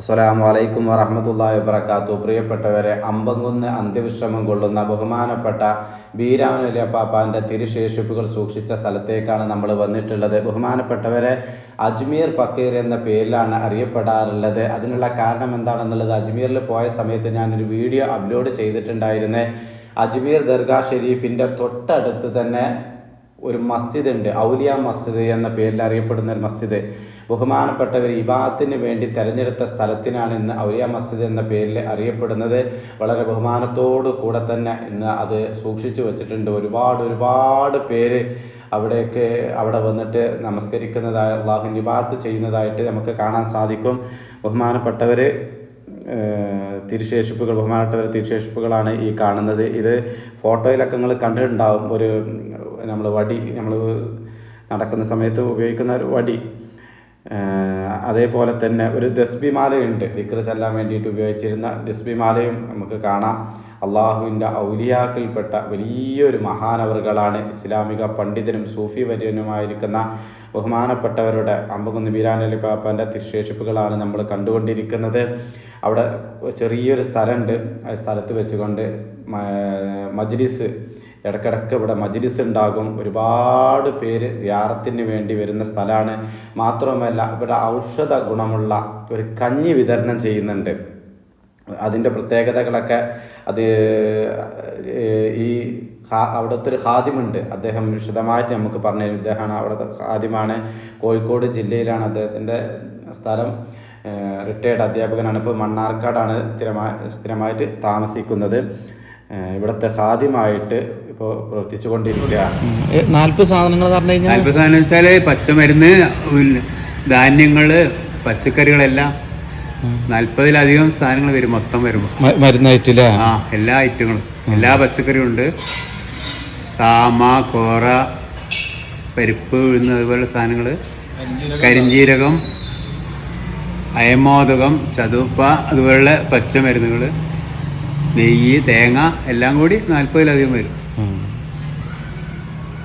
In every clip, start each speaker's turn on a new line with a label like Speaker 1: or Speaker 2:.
Speaker 1: അസ്സലാമു അലൈക്കും വറഹമത്തല്ലാഹി വബർക്കാത്തു പ്രിയപ്പെട്ടവരെ അമ്പങ്കുന്ന് അന്ത്യവിശ്രമം കൊള്ളുന്ന ബഹുമാനപ്പെട്ട ബീരാമനലി അപ്പാപ്പാന്റെ തിരുശേഷിപ്പുകൾ സൂക്ഷിച്ച സ്ഥലത്തേക്കാണ് നമ്മൾ വന്നിട്ടുള്ളത്. ബഹുമാനപ്പെട്ടവരെ അജ്മീർ ഫക്കീർ എന്ന പേരിലാണ് അറിയപ്പെടാറുള്ളത്. അതിനുള്ള കാരണം എന്താണെന്നുള്ളത് അജ്മീറിൽ പോയ സമയത്ത് ഞാനൊരു വീഡിയോ അപ്ലോഡ് ചെയ്തിട്ടുണ്ടായിരുന്നേ. അജ്മീർ ദർഗാ ഷെരീഫിന്റെ തൊട്ടടുത്ത് തന്നെ ഒരു മസ്ജിദ് ഉണ്ട് ഔലിയ മസ്ജിദ് എന്ന പേരിൽ അറിയപ്പെടുന്ന ഒരു മസ്ജിദ്. ബഹുമാനപ്പെട്ടവർ ഇബാത്തിന് വേണ്ടി തിരഞ്ഞെടുത്ത സ്ഥലത്തിനാണ് ഇന്ന് ഔലിയ മസ്ജിദ് എന്ന പേരിൽ അറിയപ്പെടുന്നത്. വളരെ ബഹുമാനത്തോടു കൂടെ തന്നെ ഇന്ന് അത് സൂക്ഷിച്ചു വെച്ചിട്ടുണ്ട്. ഒരുപാട് ഒരുപാട് പേര് അവിടേക്ക് അവിടെ വന്നിട്ട് നമസ്കരിക്കുന്നതായ അള്ളാഹു ഇബാത്ത് ചെയ്യുന്നതായിട്ട് നമുക്ക് കാണാൻ സാധിക്കും. ബഹുമാനപ്പെട്ടവർ തിരുശേഷിപ്പുകൾ ബഹുമാനപ്പെട്ടവർ തിരുശേഷിപ്പുകളാണ് ഈ കാണുന്നത്. ഇത് ഫോട്ടോയിലൊക്കെ നിങ്ങൾ കണ്ടിട്ടുണ്ടാവും. ഒരു നമ്മൾ വടി നമ്മൾ നടക്കുന്ന സമയത്ത് ഉപയോഗിക്കുന്ന ഒരു വടി. അതേപോലെ തന്നെ ഒരു ദസ്ബിമാലയുണ്ട്. ദിക്ര ചെല്ലാൻ വേണ്ടിയിട്ട് ഉപയോഗിച്ചിരുന്ന ദസ്ബിമാലയും നമുക്ക് കാണാം. അള്ളാഹുവിന്റെ ഔലിയാക്കിൽപ്പെട്ട വലിയൊരു മഹാനവറുകളാണ് ഇസ്ലാമിക പണ്ഡിതനും സൂഫി വര്യനുമായിരിക്കുന്ന ബഹുമാനപ്പെട്ടവരുടെ അമ്പകുന്ന് ബിരാൻ അലി പാപ്പാന്റെ തിരുശേഷിപ്പുകളാണ് നമ്മൾ കണ്ടുകൊണ്ടിരിക്കുന്നത്. അവിടെ ചെറിയൊരു സ്ഥലമുണ്ട്. ആ സ്ഥലത്ത് വെച്ചുകൊണ്ട് മജ്ലിസ് ഇടക്കിടക്ക് ഇവിടെ മജ്ലിസ് ഉണ്ടാകും. ഒരുപാട് പേര് സിയാറത്തിന് വേണ്ടി വരുന്ന സ്ഥലമാണ്. മാത്രവുമല്ല ഇവിടെ ഔഷധ ഗുണമുള്ള ഒരു കഞ്ഞി വിതരണം ചെയ്യുന്നുണ്ട്. അതിന്റെ പ്രത്യേകതകളൊക്കെ അത് ഈ അവിടുത്തെ ഒരു ഹാദിമുണ്ട്. അദ്ദേഹം വിശദമായിട്ട് നമുക്ക് പറഞ്ഞു ഇദ്ദേഹമാണ് അവിടുത്തെ ഹാദിമാണ്. കോഴിക്കോട് ജില്ലയിലാണ് അദ്ദേഹത്തിന്റെ സ്ഥലം. റിട്ടയർഡ് അധ്യാപകനാണ്. ഇപ്പോൾ മണ്ണാർക്കാടാണ് സ്ഥിരമായി സ്ഥിരമായിട്ട് താമസിക്കുന്നത്. ഇവിടുത്തെ ഹാദ്യമായിട്ട് ഇപ്പോൾ പ്രവർത്തിച്ചു കൊണ്ടിരിക്കുകയാണ്
Speaker 2: നാൽപ്പത് സാധനങ്ങൾ എന്ന് പറഞ്ഞു കഴിഞ്ഞാൽ
Speaker 3: നാൽപ്പത് വെച്ചാൽ പച്ചമരുന്ന് ധാന്യങ്ങൾ ധാന്യങ്ങൾ പച്ചക്കറികളെല്ലാം നാൽപ്പതിലധികം സാധനങ്ങൾ വരും മൊത്തം വരുമ്പോൾ.
Speaker 2: മരുന്നായിട്ടില്ല മരുന്നായിട്ടില്ലേ
Speaker 3: ആ എല്ലാ ഐറ്റങ്ങളും. എല്ലാ പച്ചക്കറിയും ഉണ്ട്. സാമ കോറ പരിപ്പ് ഉഴുന്ന് അതുപോലുള്ള സാധനങ്ങൾ കരിഞ്ജീരകം അയമോദകം ചതുപ്പ അതുപോലുള്ള പച്ചമരുന്നുകൾ നെയ്യ് തേങ്ങ എല്ലാം കൂടി നാൽപ്പതിലധികം വരും.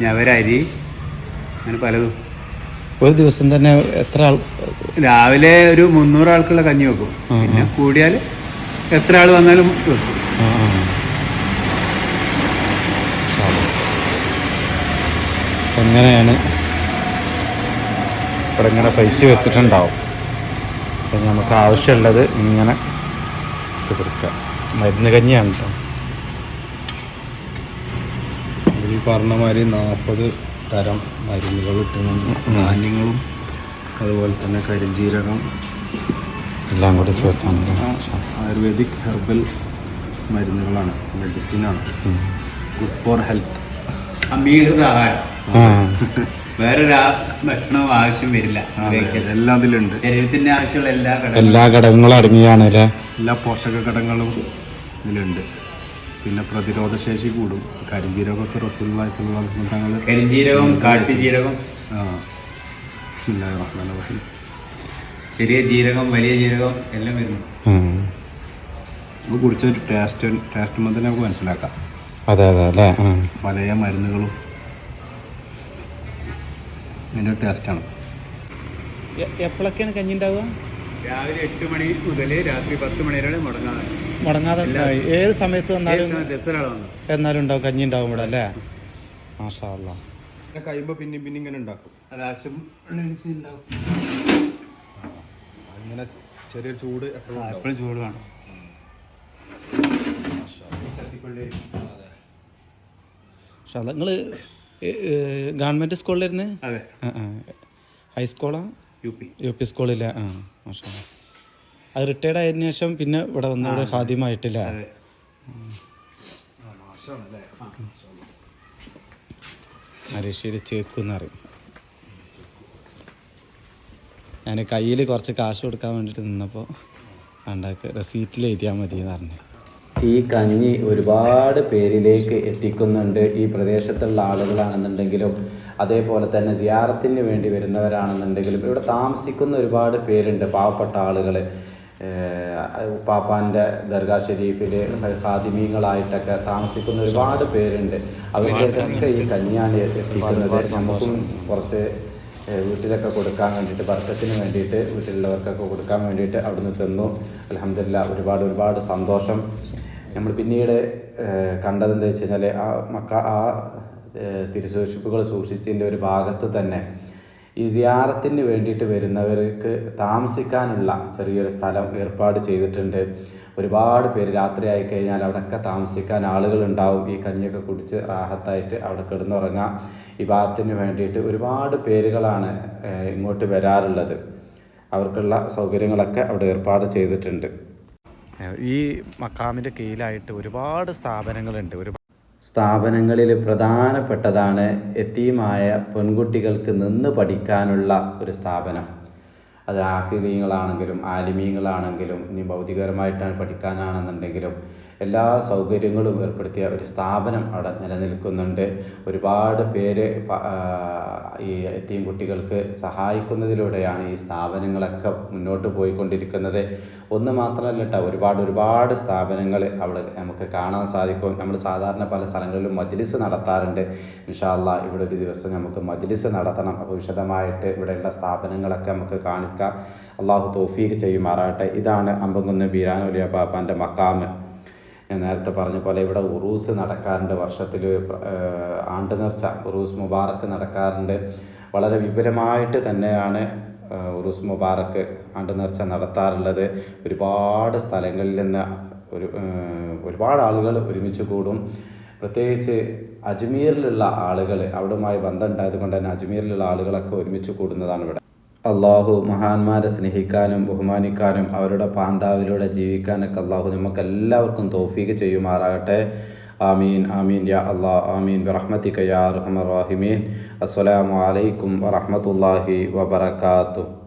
Speaker 3: ഞവരരി അങ്ങനെ പലതും.
Speaker 2: ഒരു ദിവസം തന്നെ എത്ര ആൾ
Speaker 3: രാവിലെ ഒരു മുന്നൂറ് ആൾക്കുള്ള കഞ്ഞി വെക്കും. പിന്നെ കൂടിയാൽ എത്ര ആൾ വന്നാലും വെക്കും.
Speaker 2: എങ്ങനെയാണ് ഇവിടെ ഇങ്ങനെ പൈറ്റ് വെച്ചിട്ടുണ്ടാവും. അപ്പം നമുക്ക് ആവശ്യമുള്ളത് ഇങ്ങനെ ഇട്ട് കൊടുക്കുക. മരുന്ന് കഞ്ഞിയാണ് കേട്ടോ.
Speaker 4: ഈ പറഞ്ഞ മാതിരി നാൽപ്പത് തരം മരുന്നുകൾ കിട്ടുന്നു ധാന്യങ്ങളും അതുപോലെ തന്നെ കരിഞ്ചീരകം.
Speaker 2: എല്ലാം കൂടി ചേർത്താണ്
Speaker 4: ആയുർവേദിക് ഹെർബൽ മരുന്നുകളാണ് മെഡിസിനാണ്. ഗുഡ് ഫോർ ഹെൽത്ത്
Speaker 3: സമീകൃത ആഹാരം.
Speaker 2: ആ.
Speaker 3: വേറൊരു ഭക്ഷണം ഭക്ഷണവും ആവശ്യം വരില്ല.
Speaker 4: എല്ലാം ഇതിലുണ്ട്.
Speaker 3: ശരീരത്തിന്റെ ആവശ്യമുള്ള എല്ലാ ഘടകങ്ങളും
Speaker 2: എല്ലാ ഘടകങ്ങളും അടങ്ങിയാണ് അല്ലേ?
Speaker 4: എല്ലാ പോഷക ഘടകങ്ങളും ഇതിലുണ്ട്. പിന്നെ പ്രതിരോധ ശേഷി കൂടും. കരിഞ്ജീരകമൊക്കെ റസൂൽ തങ്ങൾ
Speaker 3: കരിഞ്ജീരകം കാട്ടുജീരകം.
Speaker 4: ആ റഹ്മാനിർ
Speaker 3: ചെറിയ ജീരകം വലിയ ജീരകം എല്ലാം വരുന്നു.
Speaker 2: നമുക്ക്
Speaker 4: ഇത് കുടിച്ചൊരു ടേസ്റ്റ് ടേസ്റ്റ് നമുക്ക് മനസ്സിലാക്കാം.
Speaker 2: അതെ അതെ അല്ലേ?
Speaker 4: പല മരുന്നുകളും ഇതിന്റെ ടേസ്റ്റാണ്
Speaker 2: എപ്പോഴൊക്കെയാണ് കഞ്ഞി ഉണ്ടാവുക
Speaker 3: രാവിലെ എട്ട് മണി മുതൽ രാത്രി പത്ത് മണി വരെ മുടങ്ങാതെ
Speaker 2: മുടങ്ങാതെ ഏത് സമയത്ത് വന്നാലും എന്നാലും ഉണ്ടാവും കഞ്ഞി ഉണ്ടാവും ഇവിടെ അല്ലേ? മാഷാ
Speaker 4: കഴിയുമ്പോൾ പിന്നെ പിന്നെ ഇങ്ങനെ ഉണ്ടാക്കും. അങ്ങനെ ചെറിയൊരു ചൂട് എപ്പോഴും ഉണ്ടാവും.
Speaker 3: എപ്പോഴും ചൂട് വേണം.
Speaker 2: മാഷാ അല്ലാ. നിങ്ങൾ ഗവൺമെന്റ് സ്കൂളിലിരുന്ന്
Speaker 3: അതെ.
Speaker 2: ഹൈസ്കൂളാ
Speaker 3: യു പി.
Speaker 2: യു പി സ്കൂളില്ല ആ മാഷാ. അല്ലാ. അത് റിട്ടയർഡ് ആയതിനു ശേഷം പിന്നെ ഇവിടെ വന്ന ഇവിടെ ഹാദ്യമായിട്ടില്ല
Speaker 3: അതെ.
Speaker 2: മരീശ്ശേരി ചേക്കു എന്നറിയും ഞാൻ കയ്യിൽ കുറച്ച് കാശ് കൊടുക്കാൻ വേണ്ടിയിട്ട് നിന്നപ്പോൾ അണ്ടാക്ക് റെസീറ്റിൽ എഴുതിയാൽ മതി എന്ന് പറഞ്ഞു.
Speaker 1: ഈ കഞ്ഞി ഒരുപാട് പേരിലേക്ക് എത്തിക്കുന്നുണ്ട് ഈ പ്രദേശത്തുള്ള ആളുകളാണെന്നുണ്ടെങ്കിലും. അതേപോലെ തന്നെ ജിയാറത്തിന് വേണ്ടി വരുന്നവരാണെന്നുണ്ടെങ്കിലും. ഇവിടെ താമസിക്കുന്ന ഒരുപാട് പേരുണ്ട് പാവപ്പെട്ട ആളുകൾ പാപ്പാന്റെ ദർഗാ ഷെരീഫിൽ ഖാദിമീങ്ങളായിട്ടൊക്കെ താമസിക്കുന്ന ഒരുപാട് പേരുണ്ട്. അവരുടെയൊക്കെ ഈ കഞ്ഞിയാണ് എത്തിക്കുന്നത്. നമുക്കും കുറച്ച് വീട്ടിലൊക്കെ കൊടുക്കാൻ വേണ്ടിയിട്ട് ബർക്കത്തിന് വേണ്ടിയിട്ട് വീട്ടിലുള്ളവർക്കൊക്കെ കൊടുക്കാൻ വേണ്ടിയിട്ട് അവിടുന്ന് തന്നു. അലഹമില്ല ഒരുപാട് ഒരുപാട് സന്തോഷം. നമ്മൾ പിന്നീട് കണ്ടതെന്താ വെച്ച് കഴിഞ്ഞാൽ ആ മക്ക ആ തിരുസൂക്ഷിപ്പുകൾ സൂക്ഷിച്ചതിന്റെ ഒരു ഭാഗത്ത് തന്നെ ഈ സിയാറത്തിന് വേണ്ടിയിട്ട് വരുന്നവർക്ക് താമസിക്കാനുള്ള ചെറിയൊരു സ്ഥലം ഏർപ്പാട് ചെയ്തിട്ടുണ്ട്. ഒരുപാട് പേര് രാത്രി ആയി കഴിഞ്ഞാൽ അവിടെയൊക്കെ താമസിക്കാൻ ആളുകളുണ്ടാവും ഈ കഞ്ഞിയൊക്കെ കുടിച്ച് റാഹത്തായിട്ട് അവിടെ കിടന്നുറങ്ങാം. ഈ ഭാഗത്തിന് വേണ്ടിയിട്ട് ഒരുപാട് പേരുകളാണ് ഇങ്ങോട്ട് വരാറുള്ളത്. അവർക്കുള്ള സൗകര്യങ്ങളൊക്കെ അവിടെ ഏർപ്പാട് ചെയ്തിട്ടുണ്ട്.
Speaker 2: ഈ മക്കാമിന്റെ കീഴിലായിട്ട് ഒരുപാട് സ്ഥാപനങ്ങളുണ്ട്. ഒരു
Speaker 1: സ്ഥാപനങ്ങളിൽ പ്രധാനപ്പെട്ടതാണ് എത്തിയുമായ പെൺകുട്ടികൾക്ക് നിന്ന് പഠിക്കാനുള്ള ഒരു സ്ഥാപനം. അത് ആഫിലീങ്ങളാണെങ്കിലും ആലിമീങ്ങളാണെങ്കിലും ഇനി ഭൗതികപരമായിട്ടാണ് പഠിക്കാനാണെന്നുണ്ടെങ്കിലും എല്ലാ സൗകര്യങ്ങളും ഏർപ്പെടുത്തിയ ഒരു സ്ഥാപനം അവിടെ നിലനിൽക്കുന്നുണ്ട്. ഒരുപാട് പേര് ഈ എത്തിയും കുട്ടികൾക്ക് സഹായിക്കുന്നതിലൂടെയാണ് ഈ സ്ഥാപനങ്ങളൊക്കെ മുന്നോട്ട് പോയിക്കൊണ്ടിരിക്കുന്നത്. ഒന്ന് മാത്രമല്ല കേട്ടോ ഒരുപാട് ഒരുപാട് സ്ഥാപനങ്ങൾ അവിടെ നമുക്ക് കാണാൻ സാധിക്കും. നമ്മൾ സാധാരണ പല സ്ഥലങ്ങളിലും മജ്ലിസ് നടത്താറുണ്ട്. ഇൻഷാല്ല ഇവിടെ ഒരു ദിവസം നമുക്ക് മജ്ലിസ് നടത്തണം. അപ്പോൾ വിശദമായിട്ട് ഇവിടെയുള്ള സ്ഥാപനങ്ങളൊക്കെ നമുക്ക് കാണിക്കാം. അള്ളാഹു തോഫീക്ക് ചെയ്യുമാറാട്ടെ ഇതാണ് അമ്പങ്കുന്ന് ബീരാനൊലിയ പാപ്പാന്റെ മക്കാമ് ഞാൻ നേരത്തെ പറഞ്ഞ പോലെ ഇവിടെ ഉറൂസ് നടക്കാറുണ്ട്. വർഷത്തിൽ ആണ്ട് നേർച്ച ഉറൂസ് മുബാറക്ക് നടക്കാറുണ്ട്. വളരെ വിപുലമായിട്ട് തന്നെയാണ് ഉറൂസ് മുബാറക്ക് ആണ്ട് നേർച്ച നടത്താറുള്ളത്. ഒരുപാട് സ്ഥലങ്ങളിൽ നിന്ന് ഒരു ഒരുപാട് ആളുകൾ ഒരുമിച്ച് കൂടും. പ്രത്യേകിച്ച് അജ്മീറിലുള്ള ആളുകൾ അവിടുമായി ബന്ധമുണ്ടായത് കൊണ്ട് തന്നെ അജ്മീറിലുള്ള ആളുകളൊക്കെ ഒരുമിച്ച് കൂടുന്നതാണ് ഇവിടെ. അള്ളാഹു മഹാന്മാരെ സ്നേഹിക്കാനും ബഹുമാനിക്കാനും അവരുടെ പാന്താവിലൂടെ ജീവിക്കാനൊക്കെ അള്ളാഹു നമുക്ക് എല്ലാവർക്കും തോഫീക്ക് ചെയ്യുമാറാകട്ടെ. ആമീൻ ആമീൻ യാ അള്ളാ ആമീൻ. ബിറഹ്മത്തിക യാ അർഹമർ റാഹിമീൻ. അസ്സലാമു അലൈക്കും വറഹ്മത്തുള്ളാഹി വബറകാതുഹു.